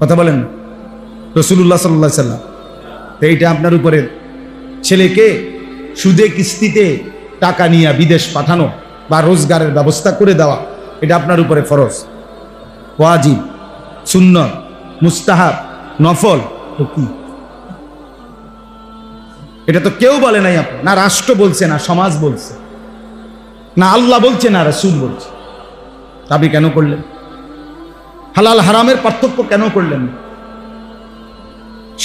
কথা বলেন। রসুল্লাহ সাল্লাহ সাল্লাম। তো এইটা আপনার উপরে। ছেলেকে সুদে কিস্তিতে টাকা নিয়ে বিদেশ পাঠানো বা রোজগারের ব্যবস্থা করে দেওয়া, এটা আপনার উপরে ফরজ। ওয়াজিব, সুন্নত, মুস্তাহাব, নফল, তো কি? এটা তো কেউ বলে নাই আপনি। না রাষ্ট্র বলছে, না সমাজ বলছে। না আল্লাহ বলছে, না রাসুল বলছে। আপনি কেন করলেন? হালাল হারামের পার্থক্য কেন করলেন?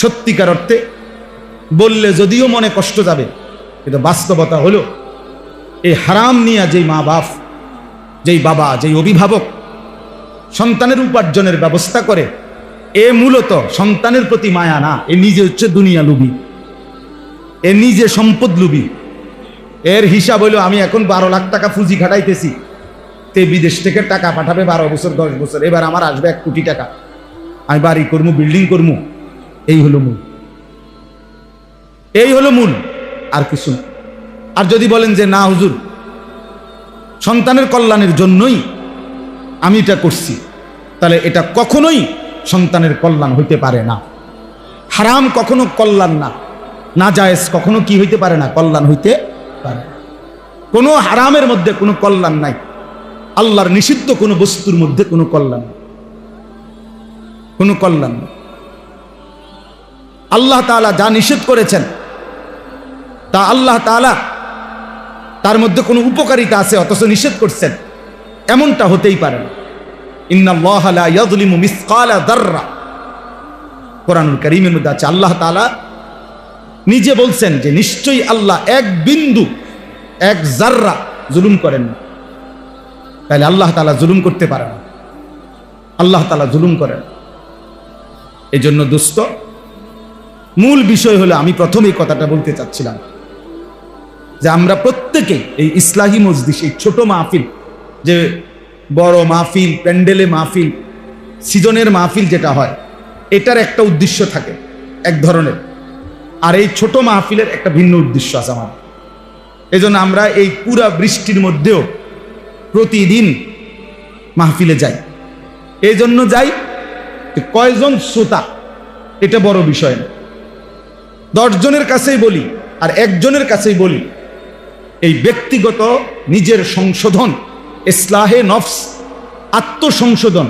সত্যিকার অর্থে বললে যদিও মনে কষ্ট যাবে, কিন্তু বাস্তবতা হলো, এই হারাম নিয়ে যেই মা বাপ, যেই বাবা, যেই অভিভাবক সন্তানের উপার্জনের ব্যবস্থা করে, এ মূলত সন্তানের প্রতি মায়া না, এ নিজে হচ্ছে দুনিয়া লুবি, এ নিজে সম্পদ লুবি। এর হিসাব হইল আমি এখন বারো লাখ টাকা পুঁজি খাটাইতেছি তে বিদেশ থেকে টাকা পাঠাবে বারো বছর, দশ বছর। এবার আমার আসবে এক কোটি টাকা। আমি বাড়ি করব বিল্ডিং করব এই হলো মূল। এই হলো মূল। আর কিছু আর যদি বলেন যে, না, হুজুর, সন্তানের কল্যাণের জন্যই আমি এটা করছি, তাহলে এটা কখনোই সন্তানের কল্যাণ হইতে পারে না। হারাম কখনো কল্যাণ না। না জায়েজ কখনো কি হইতে পারে না, কল্যাণ হইতে পারে। কোনো হারামের মধ্যে কোনো কল্যাণ নাই। আল্লাহর নিষিদ্ধ কোনো বস্তুর মধ্যে কোনো কল্যাণ। কোনো কল্যাণ আল্লাহ তাআলা যা নিষেধ করেছেন, তা আল্লাহ তাআলা তার মধ্যে কোনো উপকারিতা আছে, অথচ নিষেধ করছেন। এমনটা হতেই পারে আল্লাহ তাআলা নিজে বলছেন যে, নিশ্চয়ই আল্লাহ এক বিন্দু, এক জাররা জুলুম করেন না। তাহলে আল্লাহ তালা জুলুম করতে পারে না। আল্লাহ তালা জুলুম করেন। এই জন্য দুস্থ, মূল বিষয় হলো আমি প্রথমেই কথাটা বলতে চাচ্ছিলাম যে আমরা প্রত্যেকে এই ইসলাহী মজলিস, এই ছোট মাহফিল, যে বড় মাহফিল, প্যান্ডেলে মাহফিল, সিজনের মাহফিল যেটা হয়, এটার একটা উদ্দেশ্য থাকে এক ধরনের। আর এই ছোট মাহফিলের একটা ভিন্ন উদ্দেশ্য আছে আমার এই জন্য আমরা এই পুরা বৃষ্টির মধ্যেও প্রতিদিন মাহফিলে যাই। এই জন্য যাই কয়জন শ্রোতা, এটা বড় বিষয় না। দশজনের কাছেই বলি আর একজনের কাছেই বলি, এই ব্যক্তিগত নিজের সংশোধন, ইসলাহে নফস, আত্মসংশোধন,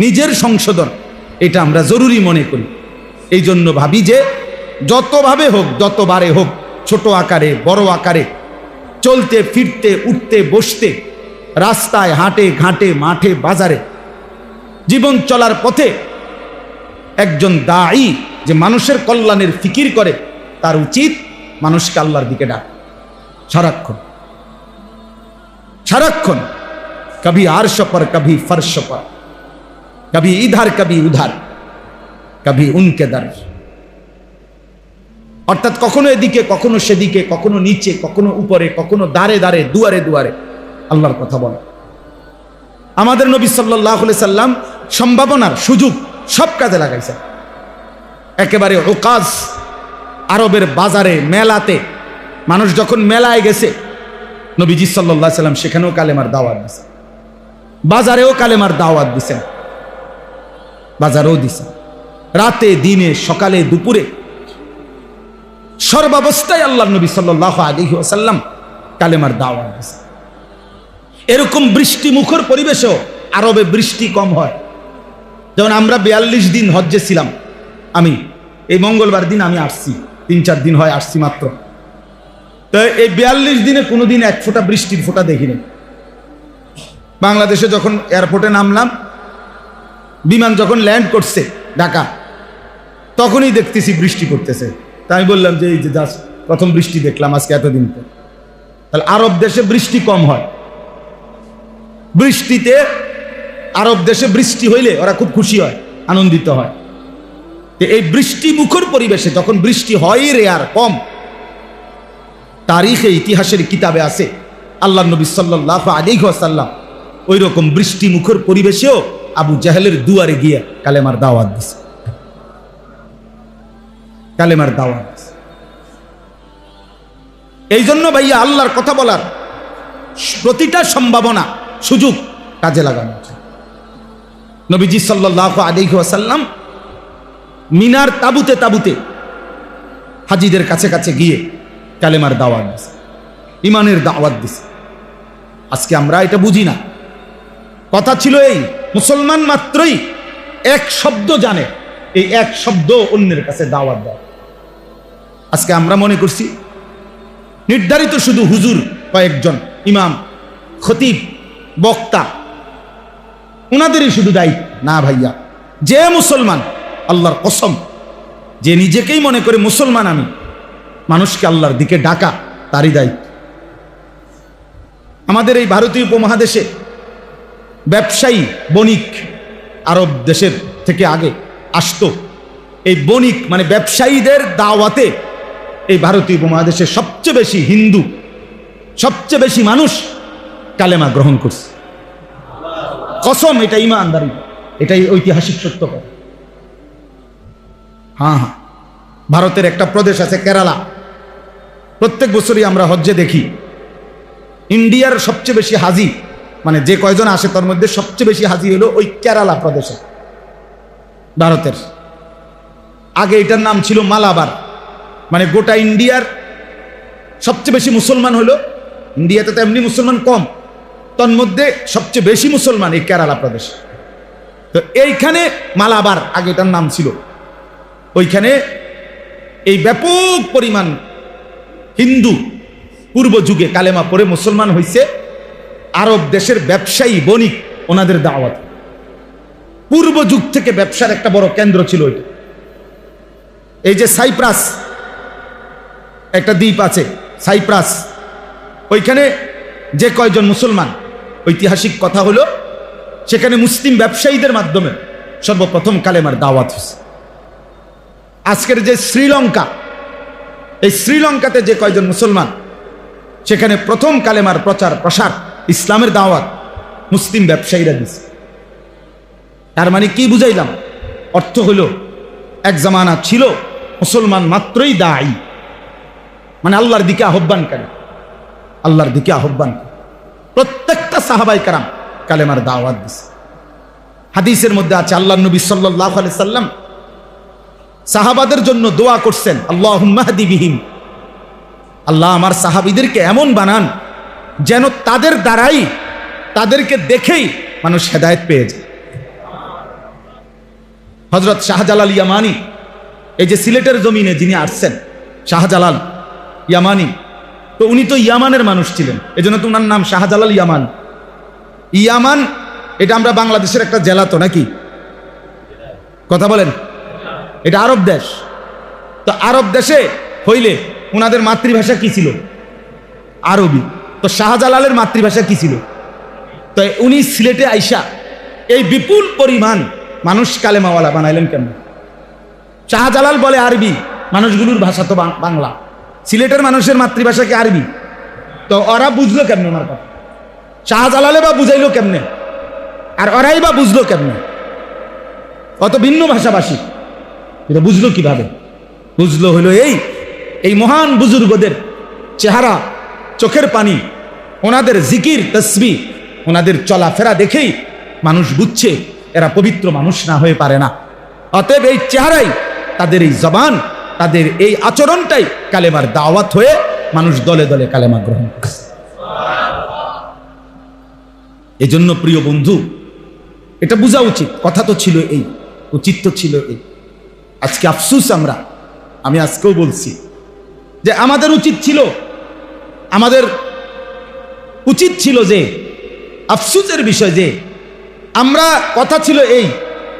নিজের সংশোধন, এটা আমরা জরুরি মনে করি। এই জন্য ভাবি যে যতভাবে হোক, যতবারে হোক, ছোট আকারে, বড় আকারে, চলতে, ফিরতে, উঠতে, বসতে রাস্তায়, হাটে, ঘাটে, মাঠে, বাজারে জীবন চলার পথে একজন দায়ী যে মানুষের কল্যাণের ফিকির করে, তার উচিত মানুষকে আল্লাহর দিকে ডাক। সারাক্ষণ। সারাক্ষণ। কবি আরশ পর, কবি ফর্শ পর। কবি ইধার, কবি উধার। কবি উনকে দর। অর্থাৎ কখনো এদিকে, কখনো সেদিকে, কখনো নিচে, কখনো উপরে, কখনো দাঁড়ে দাঁড়ে দুয়ারে দুয়ারে। আল্লাহর কথা বলা। আমাদের নবী সাল্লাহ সাল্লাম সম্ভাবনার সুযোগ সব কাজে লাগাইছেন। একেবারে ওকাজ আরবের বাজারে, মেলাতে, মানুষ যখন মেলায় গেছে, নবীজি সাল্লাহ সাল্লাম সেখানেও কালেমার দাওয়াত দিছে বাজারেও কালেমার দাওয়াত দিছেন। বাজারেও দিছেন। রাতে, দিনে, সকালে, দুপুরে সর্বাবস্থায় আল্লাহ নবী সাল্লাহ আলী কালেমার দাওয়াত দিছেন। এরকম বৃষ্টি মুখর পরিবেশেও আরবে বৃষ্টি কম হয়। যেমন আমরা বিয়াল্লিশ দিন হজ্জে ছিলাম। আমি, এই মঙ্গলবার দিন আমি আসছি। তিন চার দিন হয় আসছি মাত্র। তো এই বিয়াল্লিশ দিনে কোনো দিন এক ফোঁটা বৃষ্টির ফোঁটা দেখিনি। বাংলাদেশে যখন এয়ারপোর্টে নামলাম, বিমান যখন ল্যান্ড করছে ঢাকা, তখনই দেখতেছি বৃষ্টি করতেছে তাই আমি বললাম যে, এই যে জাস্ট প্রথম বৃষ্টি দেখলাম আজকে এতদিন পর। তাহলে আরব দেশে বৃষ্টি কম হয়। বৃষ্টিতে আরব দেশে বৃষ্টি হইলে ওরা খুব খুশি হয়, আনন্দিত হয়। এই বৃষ্টি মুখর পরিবেশে যখন বৃষ্টি হয় রে আর কম, তারিখে ইতিহাসের কিতাবে আছে, আল্লাহ নবী সাল্লাহ আলী সাল্লাম ওই রকম বৃষ্টি মুখর পরিবেশেও আবু জাহেলের দুয়ারে গিয়ে কালেমার দাওয়াত দিছে। কালেমার দাওয়াত এই জন্য ভাইয়া আল্লাহর কথা বলার প্রতিটা সম্ভাবনা সুযোগ কাজে লাগানো উচিত। নবীজি সাল্লাহ আলী ওয়াসাল্লাম মিনার তাবুতে তাবুতে হাজিদের কাছে কাছে গিয়ে কালেমার দাওয়াত দিছে ইমানের দাওয়াত দিছে। আজকে আমরা এটা বুঝি না। কথা ছিল এই, মুসলমান মাত্রই এক শব্দ জানে, এই এক শব্দ অন্যের কাছে দাওয়াত দেয়। আজকে আমরা মনে করছি, নির্ধারিত শুধু হুজুর কয়েকজন ইমাম, খতিব বক্তা। ওনাদেরই শুধু দায়িত্ব না ভাইয়া, যে মুসলমান, আল্লাহর কসম, যে নিজেকেই মনে করে মুসলমান আমি, মানুষকে আল্লাহর দিকে ডাকা, তারই দায়িত্ব আমাদের এই ভারতীয় উপমহাদেশে ব্যবসায়ী বণিক আরব দেশের থেকে আগে আসতো। এই বণিক মানে ব্যবসায়ীদের দাওয়াতে এই ভারতীয় উপমহাদেশে সবচেয়ে বেশি হিন্দু, সবচেয়ে বেশি মানুষ কালেমা গ্রহণ করছে। কসম, এটা ইমানদারি, এটাই ঐতিহাসিক সত্য কথা। হ্যাঁ হ্যাঁ। ভারতের একটা প্রদেশ আছে কেরালা। প্রত্যেক বছরই আমরা হজ্জে দেখি। ইন্ডিয়ার সবচেয়ে বেশি হাজি মানে যে কয়জন আসে তার মধ্যে সবচেয়ে বেশি হাজি হলো ওই কেরালা প্রদেশে, ভারতের। আগে এটার নাম ছিল মালাবার মানে গোটা ইন্ডিয়ার সবচেয়ে বেশি মুসলমান হলো। ইন্ডিয়াতে তো এমনি মুসলমান কম। তন্মধ্যে সবচেয়ে বেশি মুসলমান এই কেরালা প্রদেশ। তো এইখানে মালাবার, আগে এটার নাম ছিল। ওইখানে এই ব্যাপক পরিমাণ হিন্দু পূর্ব যুগে কালেমা পরে মুসলমান হয়েছে আরব দেশের ব্যবসায়ী, বণিক, ওনাদের দাওয়াত। পূর্ব যুগ থেকে ব্যবসার একটা বড় কেন্দ্র ছিল ওইটা। এই যে সাইপ্রাস, একটা দ্বীপ আছে সাইপ্রাস। ওইখানে যে কয়জন মুসলমান ঐতিহাসিক কথা হলো, সেখানে মুসলিম ব্যবসায়ীদের মাধ্যমে সর্বপ্রথম কালেমার দাওয়াত হয়েছে। আজকের যে শ্রীলঙ্কা, এই শ্রীলঙ্কাতে যে কয়জন মুসলমান, সেখানে প্রথম কালেমার প্রচার প্রসার ইসলামের দাওয়াত মুসলিম ব্যবসায়ীরা দিছে তার মানে কি বুঝাইলাম? অর্থ হলো, এক জামানা ছিল, মুসলমান মাত্রই দায়ী। মানে আল্লাহর দিকে আহ্বান করে আল্লাহর দিকে আহ্বান করে প্রত্যেকটা সাহাবাই কারাম কালেমার দাওয়াত দিছে। হাদিসের মধ্যে আছে আল্লাহ নবী সাল্লাহ আলি সাল্লাম সাহাবাদের জন্য দোয়া করছেন আল্লাহ আল্লাহ আমার সাহাবিদেরকে এমন বানান যেন তাদের দ্বারাই তাদেরকে দেখেই মানুষ হেদায়ত পেয়ে যায়। হজরত শাহজালাল ইয়ামানি, এই যে সিলেটের জমিনে যিনি আসছেন, শাহজালাল ইয়ামানি তো উনি তো ইয়ামানের মানুষ ছিলেন। এজন্য তো ওনার নাম শাহজালাল ইয়ামান। ইয়ামান, এটা আমরা বাংলাদেশের একটা জেলা তো নাকি? কথা বলেন। এটা আরব দেশ। তো আরব দেশে হইলে ওনাদের মাতৃভাষা কি ছিল? আরবি। তো শাহজালালের মাতৃভাষা কি ছিল? তো উনি সিলেটে আইসা এই বিপুল পরিমাণ মানুষ কালেমাওয়ালা বানাইলেন কেন শাহজালাল বলে আরবি, মানুষগুলোর ভাষা তো বাংলা। সিলেটের মানুষের মাতৃভাষা কি আরবি। তো ওরা বুঝলো কেমনে আমার কথা? শাহজালালে বা বুঝাইলো কেমনে? আর ওরাই বা বুঝলো কেমনে? অত ভিন্ন ভাষাভাষী। এটা বুঝলো কীভাবে? বুঝলো হলো এই এই মহান বুজুর্গদের চেহারা, চোখের পানি, ওনাদের জিকির, তসবি, ওনাদের চলাফেরা দেখেই মানুষ বুঝছে, এরা পবিত্র মানুষ না হয়ে পারে না। অতএব এই চেহারাই তাদের এই জবান তাদের এই আচরণটাই কালেমার দাওয়াত হয়ে মানুষ দলে দলে কালেমা গ্রহণ করছে এজন্য প্রিয় বন্ধু, এটা বোঝা উচিত, কথা তো ছিল এই উচিত তো ছিল এই। আজকে আফসুস আমরা, আমি আজকেও বলছি যে আমাদের উচিত ছিল, আমাদের উচিত ছিল যে, আফসুসের বিষয় যে, আমরা কথা ছিল এই,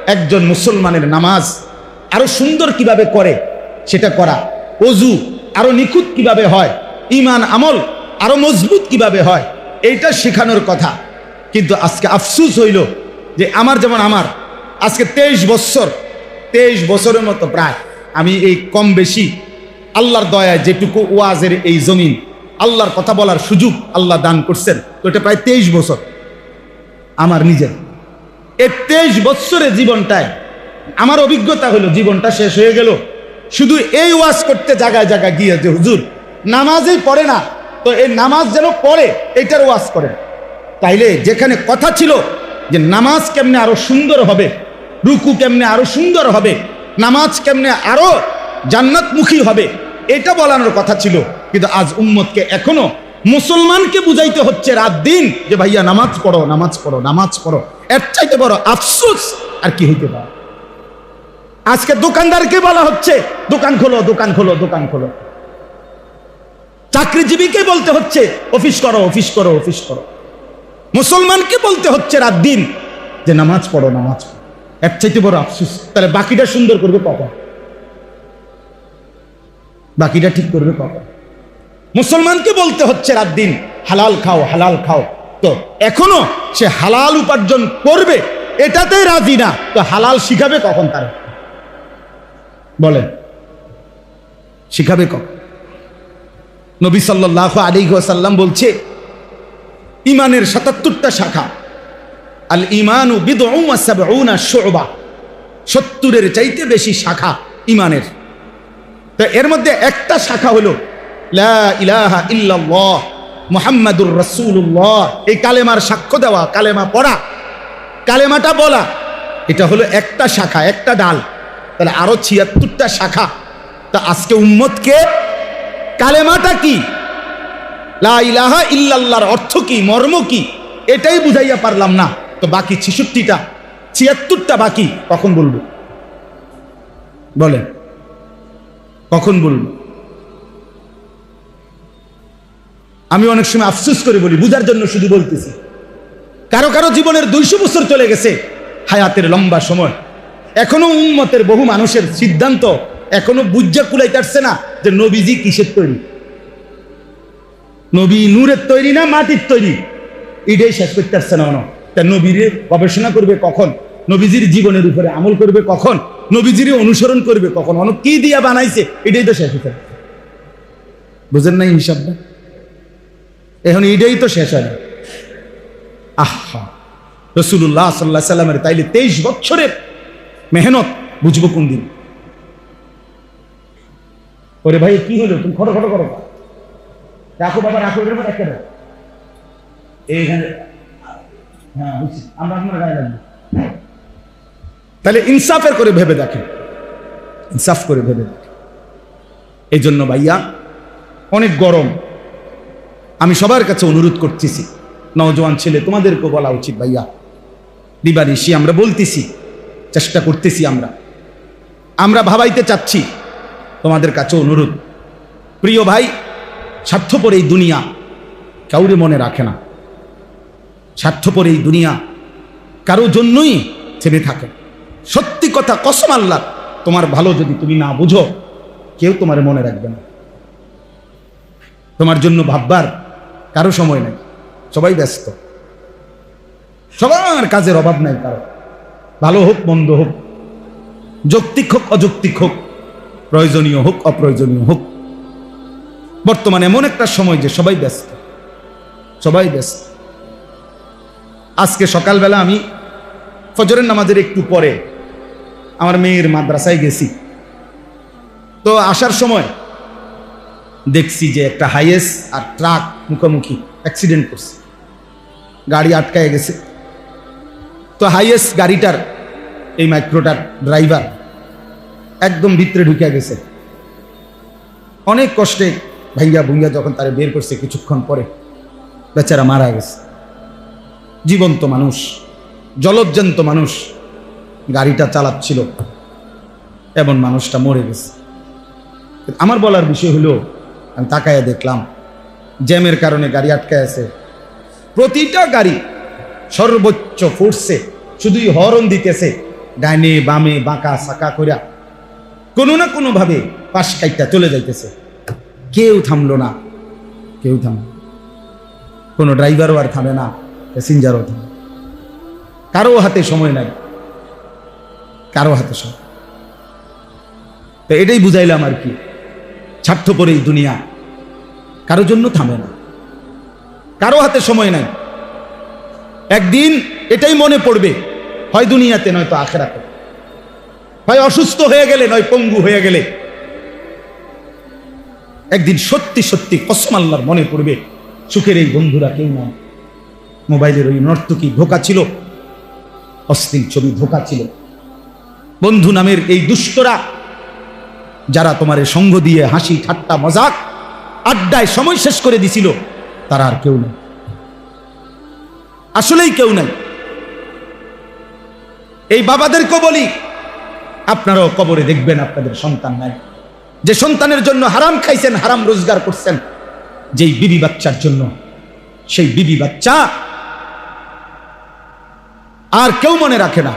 একজন মুসলমানের নামাজ আরও সুন্দর কীভাবে করে সেটা করা। অজু আরও নিখুঁত কীভাবে হয়? ইমান আমল আরও মজবুত কীভাবে হয়? এইটা শেখানোর কথা। কিন্তু আজকে আফসুস হইল যে আমার যেমন আমার, আজকে তেইশ বছর, তেইশ বছরের মতো প্রায় আমি এই কম বেশি আল্লাহর দয়ায় যেটুকু ওয়াজের এই জমিন, আল্লাহর কথা বলার সুযোগ আল্লাহ দান করছেন, তো এটা প্রায় তেইশ বছর আমার নিজের। এই তেইশ বৎসরের জীবনটায় আমার অভিজ্ঞতা হলো জীবনটা শেষ হয়ে গেল। শুধু এই ওয়াজ করতে জায়গায় জায়গায় গিয়ে যে, হুজুর, নামাজই পড়ে না। তো এই নামাজ যেন পড়ে, এইটার ওয়াজ করে তাইলে যেখানে কথা ছিল যে, নামাজ কেমনে আরও সুন্দর হবে? রুকু কেমনে আরও সুন্দর হবে? নামাজ কেমনে আরও জান্নাতমুখী হবে? এটা বলানোর কথা ছিল। কিন্তু আজ উম্মতকে এখনও মুসলমানকে বুঝাইতে হচ্ছে রাত দিন যে, ভাইয়া, নামাজ পড়ো নামাজ পড়ো নামাজ পড়ো। এর চাইতে বড় আফসোস আর কি হইতে পারে? আজকে দোকানদারকে বলা হচ্ছে? দোকান খোলো দোকান খোলো দোকান খোলো। চাকরিজীবীকে বলতে হচ্ছে? অফিস করো অফিস করো অফিস করো। মুসলমানকে বলতে হচ্ছে রাত দিন? যে নামাজ পড়ো নামাজ পড়ো। এর চাইতে বড় আফসোস। তাহলে বাকিটা সুন্দর করবে কখন? বাকিটা ঠিক করবে কখন? মুসলমানকে বলতে হচ্ছে রাত দিন? হালাল খাও হালাল খাও। তো এখনও সে হালাল উপার্জন করবে, এটাতে রাজি না। তো হালাল শিখাবে কখন তার? বলেন। শিখাবে কখন নবী সাল্লাহ আলী সাল্লাম বলছে, ইমানের সাতাত্তরটা শাখা আল ইমানু বিদউনা শোবা, সত্তরের চাইতে বেশি শাখা ইমানের। তো এর মধ্যে একটা শাখা হলো ইলাহা মুহাম্মাদুর রাসূলুল্লাহ। এই কালেমার সাক্ষ্য দেওয়া, কালেমা পড়া, কালেমাটা বলা, এটা হলো একটা শাখা, একটা ডাল। তাহলে আরও ছিয়াত্তরটা শাখা। তা আজকে উম্মতকে কালেমাটা কি? লা ইলাহা ইল্লাল্লাহর অর্থ কি? মর্ম কি? এটাই বুঝাইয়া পারলাম না। তো বাকি ছেষট্টিটা, ছিয়াত্তরটা বাকি, কখন বলব? বলেন। কখন বলব? আমি অনেক সময় আফসুস করে বলি, বুঝার জন্য শুধু বলতেছি। কারও কারও জীবনের দুইশো বছর চলে গেছে, হায়াতের লম্বা সময়। এখনও উন্মতের বহু মানুষের সিদ্ধান্ত এখনও বুঝা কুলাইতারছে না যে নবীজি কিসের তৈরি? নবী নূরের তৈরি না মাটির তৈরি? এটাই শেষ করতে আসছে না তা নবীর গবেষণা করবে কখন? নবীজির জীবনের উপরে আমল করবে কখন? নবীজির অনুসরণ করবে কখন? অনেক কি দিয়া বানাইছে? এটাই তো শেষ হতে বুঝেন নাই হিসাবটা? এখন এটাই তো শেষ হয় না আহা রসুল্লাহ সাল্লাহ সাল্লামের তাইলে তেইশ বছরের মেহনত বুঝব কোন দিন। ওরে ভাই, কি হলো? তুমি খটো খটো করো। রাখো বাবা, রাখো। এইখানে হ্যাঁ বুঝছি। আমরা তাহলে ইনসাফের করে ভেবে দেখেন ইনসাফ করে ভেবে দেখেন এই জন্য ভাইয়া, অনেক গরম। আমি সবার কাছে অনুরোধ করতেছি। নওজোয়ান ছেলে তোমাদেরকে বলা উচিত ভাইয়া। দিবানিশি আমরা বলতেছি। চেষ্টা করতেছি আমরা। আমরা ভাবাইতে চাচ্ছি, তোমাদের কাছে অনুরোধ। প্রিয় ভাই, স্বার্থপর এই দুনিয়া কাউরে মনে রাখে না। স্বার্থপর এই দুনিয়া কারও জন্যই থেমে থাকে। সত্যি কথা, কসম আল্লাহ, তোমার ভালো যদি তুমি না বুঝো, কেউ তোমার মনে রাখবে না। তোমার জন্য ভাববার কারও সময় নেই। সবাই ব্যস্ত। সবার কাজের অভাব নাই কারও। ভালো হোক, মন্দ হোক, যৌক্তিক হোক, অযৌক্তিক হোক, প্রয়োজনীয় হোক, অপ্রয়োজনীয় হোক। বর্তমানে এমন একটা সময় যে সবাই ব্যস্ত সবাই ব্যস্ত। আজকে সকালবেলা আমি ফজরের নামাজের একটু পরে আমার মেয়ের মাদ্রাসায় গেছি। তো আসার সময় দেখছি যে একটা হাইয়েস আর ট্রাক মুখোমুখি অ্যাক্সিডেন্ট করছে। গাড়ি আটকায় গেছে। তো হাইয়েস্ট গাড়িটার এই মাইক্রোটার ড্রাইভার একদম ভিতরে ঢুকে গেছে। অনেক কষ্টে ভাইয়া ভুইয়া যখন তারা বের করছে কিছুক্ষণ পরে, বেচারা মারা গেছে। জীবন্ত মানুষ, জলজ্জান্ত মানুষ, গাড়িটা চালাচ্ছিল, এমন মানুষটা মরে গেছে। আমার বলার বিষয় হলো, আমি তাকায় দেখলাম, জ্যামের কারণে গাড়ি আটকায় আছে। প্রতিটা গাড়ি সর্বোচ্চ ফোর্সে শুধুই হরন দিতেছে। ডাইনে, বামে, বাঁকা সাকা কইরা কোনো না কোনো ভাবে পাশ কাইটা চলে যাইতেছে। কেউ থামলো না, কেউ থামলো কোনো ড্রাইভারও আর থামে না, প্যাসেঞ্জারও থামে কারও হাতে সময় নাই, কারও হাতে সময় তো এটাই বুঝাইলাম আর কি, স্বার্থপর এই দুনিয়া। কারও জন্য থামে না, কারও হাতে সময় নাই। একদিন এটাই মনে পড়বে হয় দুনিয়াতে নয়তো আখেরাতে। হয় অসুস্থ হয়ে গেলে, নয় পঙ্গু হয়ে গেলে। একদিন সত্যি সত্যি কসম আল্লাহর মনে পড়বে, সুখের এই বন্ধুরা কেউ নয় মোবাইলের ওই নর্তকী ধোকা ছিল, অশ্লীল ছবি ধোকা ছিল। বন্ধু নামের এই দুষ্টরা, যারা তোমার সঙ্গ দিয়ে হাসি, ঠাট্টা, মজাক আড্ডায় সময় শেষ করে দিছিল, তারা আর কেউ নেই। আসলেই কেউ নাই। এই বাবাদেরকেও বলি, আপনারাও কবরে দেখবেন আপনাদের সন্তান নাই। যে সন্তানের জন্য হারাম খাইছেন, হারাম রোজগার করছেন, যেই বিবি বাচ্চার জন্য, সেই বিবি বাচ্চা আর কেউ মনে রাখে না।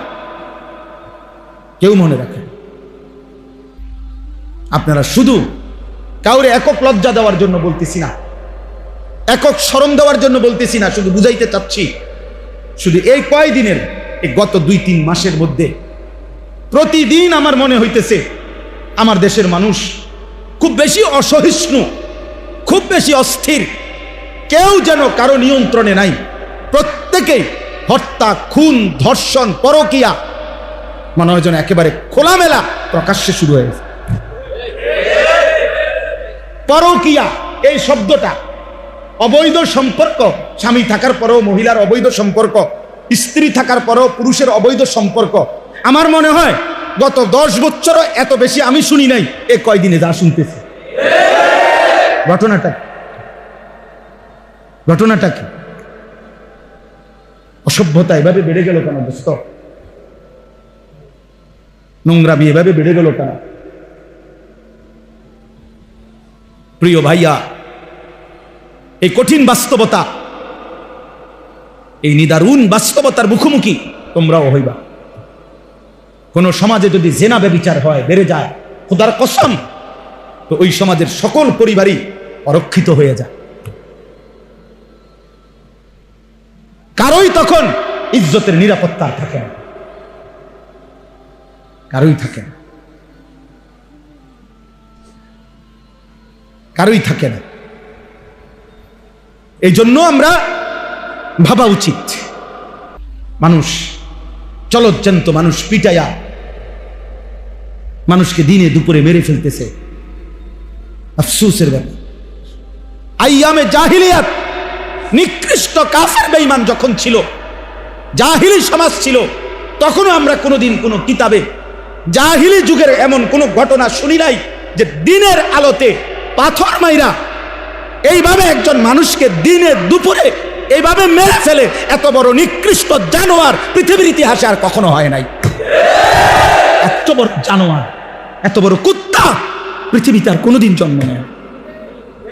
কেউ মনে রাখে আপনারা শুধু কাউরে একক লজ্জা দেওয়ার জন্য বলতেছি না, একক স্মরণ দেওয়ার জন্য বলতেছি না, শুধু বুঝাইতে চাচ্ছি, শুধু এই কয়দিনের এই গত দুই, তিন মাসের মধ্যে প্রতিদিন আমার মনে হইতেছে, আমার দেশের মানুষ খুব বেশি অসহিষ্ণু, খুব বেশি অস্থির। কেউ যেন কারও নিয়ন্ত্রণে নাই। প্রত্যেকেই হত্যা খুন, ধর্ষণ, পরকিয়া, মনে হয় যেন একেবারে খোলামেলা প্রকাশ্যে শুরু হয়ে গেছে। পরকিয়া, এই শব্দটা অবৈধ সম্পর্ক, স্বামী থাকার পরেও মহিলার অবৈধ সম্পর্ক স্ত্রী থাকার পরেও পুরুষের অবৈধ সম্পর্ক। আমার মনে হয় গত দশ বছরও এত বেশি আমি শুনি নাই, এ কয়দিনে যা শুনতেছি। ঘটনাটা ঘটনাটা কি? অসভ্যতা এভাবে বেড়ে গেল কেন দোস্ত? নোংরামি এভাবে বেড়ে গেল কেন? প্রিয় ভাইয়া, এই কঠিন বাস্তবতা এই নিদারুণ বাস্তবতার মুখোমুখি তোমরাও হইবা। কোন সমাজে যদি জেনা ব্যবিচার হয়, বেড়ে যায়, খোদার কসম, তো ওই সমাজের সকল পরিবারই অরক্ষিত হয়ে যায়। কারোই তখন ইজ্জতের নিরাপত্তা থাকে না। কারোই থাকে না। কারোই থাকে না। এই জন্য আমরা ভাবা উচিত। মানুষ, চলজ্জান্ত মানুষ পিটায়া মানুষকে দিনে দুপুরে মেরে ফেলতেছে। আফসুসের ব্যাপার। আইয়ামে জাহিলিয়াত, নিকৃষ্ট কাফের বেঈমান যখন ছিল, জাহিলি সমাজ ছিল, তখনও আমরা কোনোদিন কোনো কিতাবে জাহিলি যুগের এমন কোনো ঘটনা শুনি নাই যে দিনের আলোতে পাথর মাইরা এইভাবে একজন মানুষকে দিনে দুপুরে এইভাবে মেরে ফেলে। এত বড় নিকৃষ্ট জানোয়ার পৃথিবীর ইতিহাসে আর কখনো হয় নাই। এত বড় জানোয়ার, এত বড় কুত্তা পৃথিবীতে আর কোনোদিন জন্ম নেয়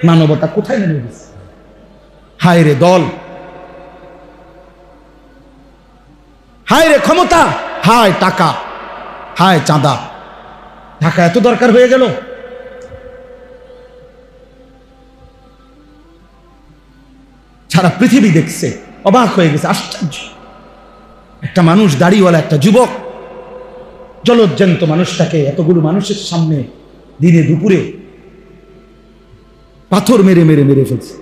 মানবতা কোথায় নেমে গেছে? হায় রে দল। হায় রে ক্ষমতা। হায় টাকা। হায় চাঁদা। টাকা এত দরকার হয়ে গেল? সারা পৃথিবী দেখছে, অবাক হয়ে গেছে, আশ্চর্য। একটা মানুষ, দাড়িওয়ালা একটা যুবক, জলজ্জান্ত মানুষটাকে, এতগুলো মানুষের সামনে দিনে দুপুরে পাথর মেরে মেরে মেরে ফেলছে।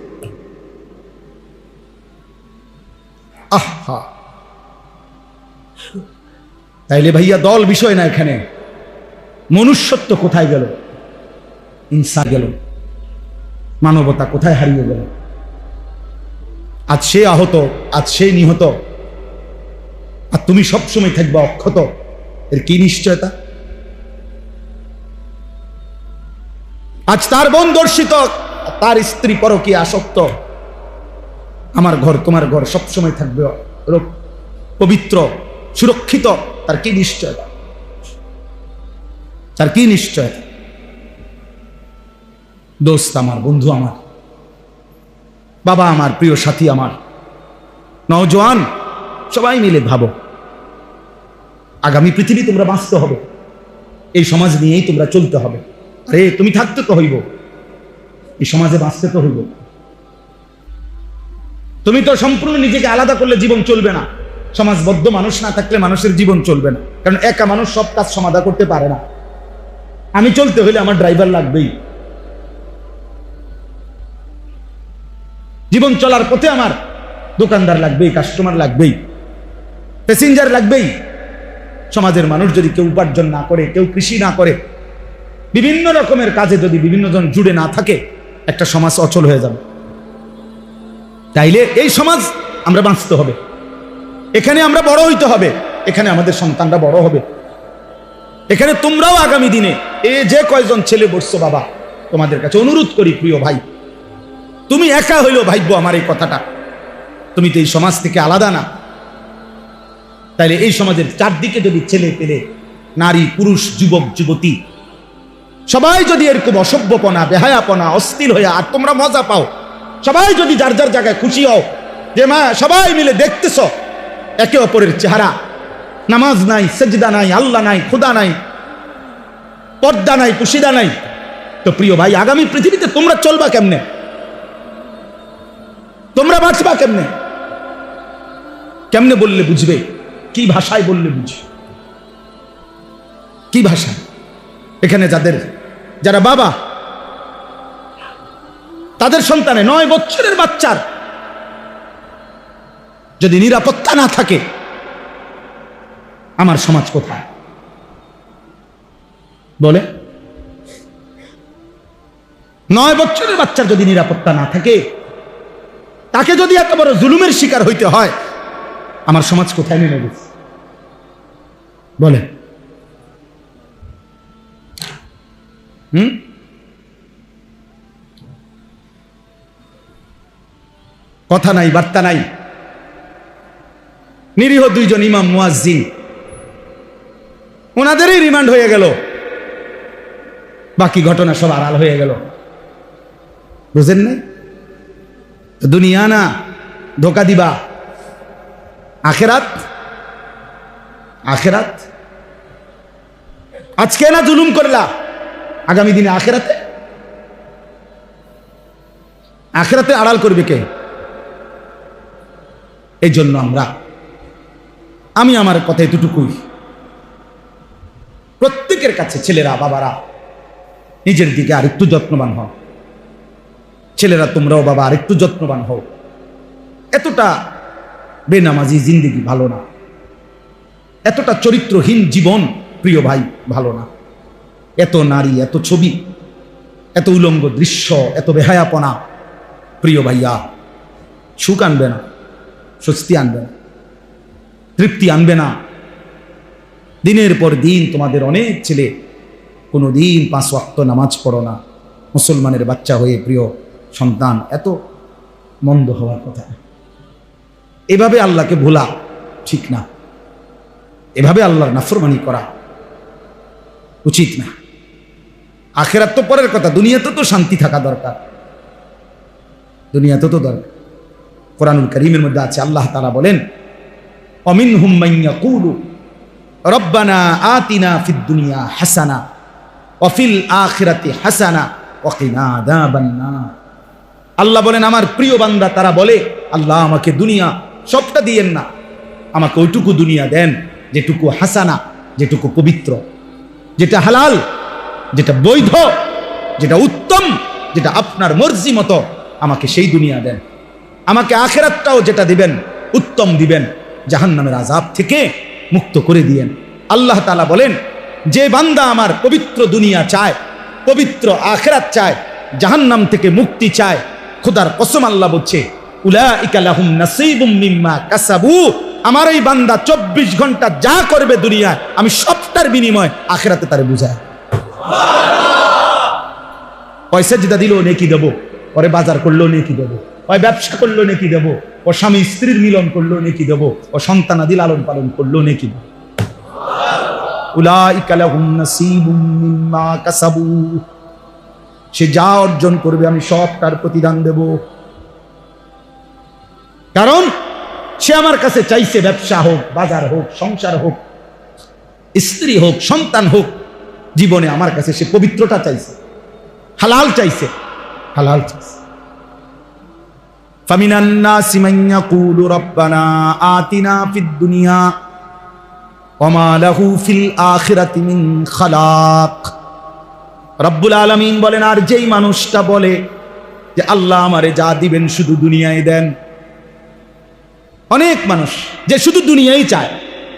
আহা! তাইলে ভাইয়া, দল বিষয় না এখানে। মনুষ্যত্ব কোথায় গেল? ইনসা গেল। মানবতা কোথায় হারিয়ে গেল? আজ সে আহত, আজ সে নিহত। আর তুমি সবসময় থাকবে অক্ষত। এর কি নিশ্চয়তা? আজ তার বোন দর্শিত তার স্ত্রী পরকীয়া আসক্ত। আমার ঘর, তোমার ঘর সবসময় থাকবে পবিত্র, সুরক্ষিত। তার কি নিশ্চয়তা? তার কি নিশ্চয়তা? দোস্ত, আমার বন্ধু আমার। বাবা আমার, প্রিয় সাথী আমার। নওজোয়ান, সবাই মিলে ভাবো। আগামী পৃথিবী তোমরা বাঁচতে হবে। এই সমাজ নিয়েই তোমরা চলতে হবে। আরে, তুমি থাকতে তো হইব। এই সমাজে বাঁচতে তো হইব। তুমি তো সম্পূর্ণ নিজেকে আলাদা করলে জীবন চলবে না। সমাজবদ্ধ মানুষ না থাকলে মানুষের জীবন চলবে না। কারণ একা মানুষ সব কাজ সমাধা করতে পারে না। আমি চলতে হলে আমার ড্রাইভার লাগবেই। জীবন চলার পথে আমার দোকানদার লাগবেই কাস্টমার লাগবেই প্যাসেঞ্জার লাগবেই। সমাজের মানুষ যদি কেউ উপার্জন না করে, কেউ কৃষি না করে, বিভিন্ন রকমের কাজে যদি বিভিন্ন জন জুড়ে না থাকে, একটা সমাজ অচল হয়ে যাবে। তাইলে এই সমাজ আমরা বাঁচতে হবে। এখানে আমরা বড় হইতে হবে, এখানে আমাদের সন্তানরা বড় হবে। এখানে তোমরাও আগামী দিনে, এ যে কয়জন ছেলে বসছো বাবা, তোমাদের কাছে অনুরোধ করি প্রিয় ভাই তুমি একা হইলেও ভাইব্য আমার এই কথাটা। তুমি তো এই সমাজ থেকে আলাদা না। তাইলে এই সমাজের চারদিকে যদি ছেলে পেলে, নারী, পুরুষ, যুবক, যুবতী, সবাই যদি এরকম অসভ্যপনা, বেহায়াপনা, অস্থির হয়ে, আর তোমরা মজা পাও, সবাই যদি যার যার জায়গায় খুশি হও, যে মা, সবাই মিলে দেখতেছ, একে অপরের চেহারা, নামাজ নাই, সেজদা নাই, আল্লাহ নাই, খুদা নাই, পর্দা নাই, কুশিদা নাই। তো প্রিয় ভাই, আগামী পৃথিবীতে তোমরা চলবা কেমনে? তোমরা বাঁচবা কেমনে? কেমনে বললে বুঝবে? কি ভাষায় বললে বুঝবে? কি ভাষা এখানে যাদের, যারা বাবা, তাদের সন্তানে নয় বছরের বাচ্চার যদি নিরাপত্তা না থাকে, আমার সমাজ কোথায়? বলে? নয় বছরের বাচ্চার যদি নিরাপত্তা না থাকে তাকে যদি এত বড় জুলুমের শিকার হইতে হয়, আমার সমাজ কোথায় নেমে গেছে বলে হুম? কথা নাই, বার্তা নাই। নিরীহ দুইজন ইমাম মুয়াজ্জিন। ওনাদেরই রিমান্ড হয়ে গেল। বাকি ঘটনা সব আড়াল হয়ে গেল। বুঝেন নাই? দুনিয়া না ধোকা দিবা। আখেরাত? আখেরাত? আজকে না জুলুম করলা? আগামী দিনে আখেরাতে? আখেরাতে আড়াল করবে কে? এই জন্য আমরা, আমি আমার কথা এতটুকুই। প্রত্যেকের কাছে ছেলেরা, বাবারা, নিজের দিকে আর একটু যত্নবান হও। ছেলেরা তোমরাও বাবা আরেকটু যত্নবান হও। এতটা বেনামাজি জিন্দিগি ভালো না। এতটা চরিত্রহীন জীবন, প্রিয় ভাই, ভালো না। এত নারী, এত ছবি, এত উলঙ্গ দৃশ্য, এত বেহায়াপনা, প্রিয় ভাইয়া, সুখ আনবে না, স্বস্তি আনবে না, তৃপ্তি আনবে না। দিনের পর দিন তোমাদের অনেক ছেলে কোনো দিন পাঁচ ওয়াক্ত নামাজ পড়ো না। মুসলমানের বাচ্চা হয়ে প্রিয় সন্তান এত মন্দ হওয়ার কথা। এভাবে আল্লাহকে ভোলা ঠিক না। এভাবে আল্লাহর নাফরমানি করা উচিত না। আখেরাত তো পরের কথা, দুনিয়াতে তো শান্তি থাকা দরকার। দুনিয়াতে তো দরকার। কোরআনুল করিমের মধ্যে আছে, আল্লাহ তালা বলেন অমিন হুম্মাইয়া কুলু রব্বানা আতিনা ফিদ দুনিয়া হাসানা অফিল আখিরাতি হাসানা ওকিনা দাবান্না আল্লাহ বলেন, আমার প্রিয় বান্দা, তারা বলে, আল্লাহ আমাকে দুনিয়া সবটা দিয়েন না। আমাকে ওইটুকু দুনিয়া দেন, যেটুকু হাসানা, যেটুকু পবিত্র। যেটা হালাল, যেটা বৈধ, যেটা উত্তম, যেটা আপনার মর্জি মতো আমাকে সেই দুনিয়া দেন। আমাকে আখেরাতটাও যেটা দিবেন, উত্তম দিবেন, জাহান্নামের আজাব থেকে মুক্ত করে দিয়েন। আল্লাহ তালা বলেন, যে বান্দা আমার পবিত্র দুনিয়া চায়, পবিত্র আখেরাত চায়, জাহান্নাম থেকে মুক্তি চায় খোদার কসম আল্লাহ বলছে আমার এই বান্দা চব্বিশ ঘণ্টা যা করবে দুনিয়ায়, আমি সবটার বিনিময় আখেরাতে তারে বুঝায়। পয়সা যেটা দিল নেকি দেবো, পরে বাজার করল নেকি দেবো ওই ব্যবসা করল নেকি দেবো ও স্বামী স্ত্রীর মিলন করল নেকি দেবো ও সন্তানাদি লালন পালন করল নেকি দেবো। উলাইকা লাহুম নাসীবুম মিম্মা কাসাবু। সে যা অর্জন করবে, আমি সব তার প্রতিদান দেব। কারণ সে আমার কাছে চাইছে ব্যবসা হোক, বাজার হোক, সংসার হোক, স্ত্রী হোক, সন্তান হোক, জীবনে আমার কাছে সে পবিত্রতা চাইছে, হালাল চাইছে হালাল চাইছে। ফামিনান্না সিমাইয়া আতিনা দুনিয়া লাহু ফিল আখিরাতি মিন খালাক। রব্বুল আলমিন বলেন, আর যেই মানুষটা বলে যে আল্লাহ আমারে যা দিবেন শুধু দুনিয়ায় দেন। অনেক মানুষ যে শুধু দুনিয়াই চায়।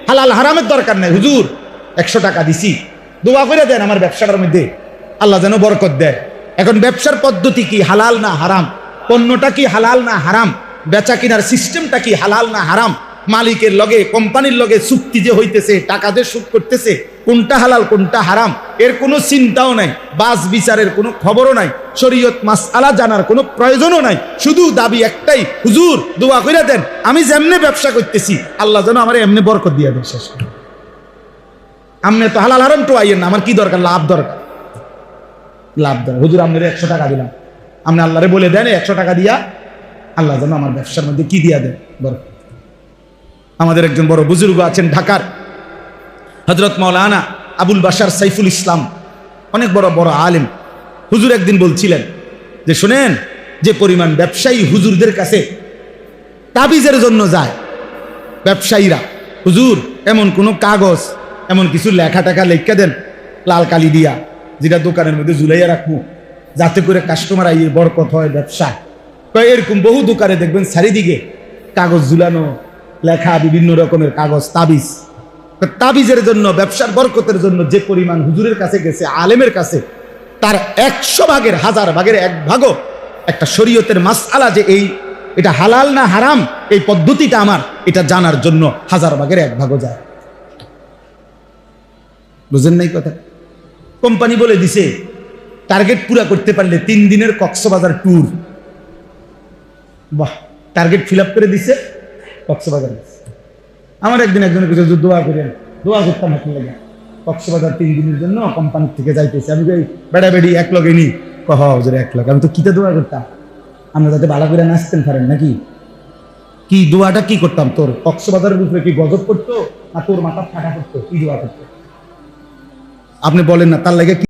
হালাল হারামের দরকার নেই। হুজুর, একশো টাকা দিছি। দোয়া করে দেন আমার ব্যবসাটার মধ্যে। আল্লাহ যেন বরকত দেয়। এখন ব্যবসার পদ্ধতি কি? হালাল না হারাম? পণ্যটা কি হালাল না হারাম? বেচা কিনার সিস্টেমটা কি হালাল না হারাম? মালিকের লগে, কোম্পানির লগে চুক্তি যে হইতেছে, টাকা যে সুদ করতেছে, কোনটা হালাল, কোনটা হারাম, এর কোনো চিন্তাও নাই বাস বিচারের কোনো খবরও নাই, শরীয়ত মাসআলা জানার কোনো প্রয়োজনও নাই, শুধু দাবি একটাই, হুজুর, দোয়া করে দেন, আমি যেমনে ব্যবসা করতেছি, আল্লাহ যেন আমার এমনি বরকত দিয়ে দেন, শেষ। আপনি তো হালাল হারাম তো আইয়েন না, আমার কি দরকার? লাভ দরকার। লাভ দরকার। হুজুর আপনার একশো টাকা দিলাম। আপনি আল্লাহরে বলে দেন একশো টাকা দিয়া আল্লাহ যেন আমার ব্যবসার মধ্যে কি দিয়া দেন, বরকত। আমাদের একজন বড় বুজুর্গ আছেন ঢাকার হজরত মৌলানা আবুল বাসার সাইফুল ইসলাম, অনেক বড় বড় আলেম। হুজুর একদিন বলছিলেন যে, শোনেন, যে পরিমাণ ব্যবসায়ী হুজুরদের কাছে তাবিজের জন্য যায়, ব্যবসায়ীরা, হুজুর, এমন কোনো কাগজ, এমন কিছু লেখা টাকা লেখা দেন, লাল কালি দিয়া, যেটা দোকানের মধ্যে ঝুলাইয়া রাখব, যাতে করে কাস্টমার আইয়ে বরকত হয় ব্যবসা এরকম বহু দোকানে দেখবেন চারিদিকে কাগজ ঝুলানো লেখা বিভিন্ন রকমের কাগজ, তাবিজ। তাবিজের জন্য, ব্যবসার বরকতের জন্য যে পরিমাণ হুজুরের কাছে গেছে, আলেমের কাছে, তার একশো ভাগের, হাজার ভাগের এক ভাগও একটা শরীয়তের মাসআলা যে এই, এটা হালাল না হারাম, এই পদ্ধতিটা আমার, এটা জানার জন্য হাজার ভাগের এক ভাগও যায়। বুঝেন নাই কথা? কোম্পানি বলে দিছে, টার্গেট পুরা করতে পারলে তিন দিনের কক্সবাজার ট্যুর। বাহ, টার্গেট ফিল করে দিছে। কক্সবাজার আমার একদিন একজনের কিছু দোয়া করেন দোয়া করতাম হাতে লাগে কক্সবাজার তিন দিনের জন্য কোম্পানি থেকে যাইতেছে। আমি বেড়া বেড়ি, এক লগে নি। কহ এক লগে। আমি তো কিতে দোয়া করতাম? আমরা যাতে ভালো করে নাচতেন পারেন নাকি? কি দোয়াটা কি করতাম তোর? কক্সবাজারের উপরে কি গজব করতো না তোর মাথা ফাটা করতো? কি দোয়া করতো? আপনি বলেন না, তার লাগে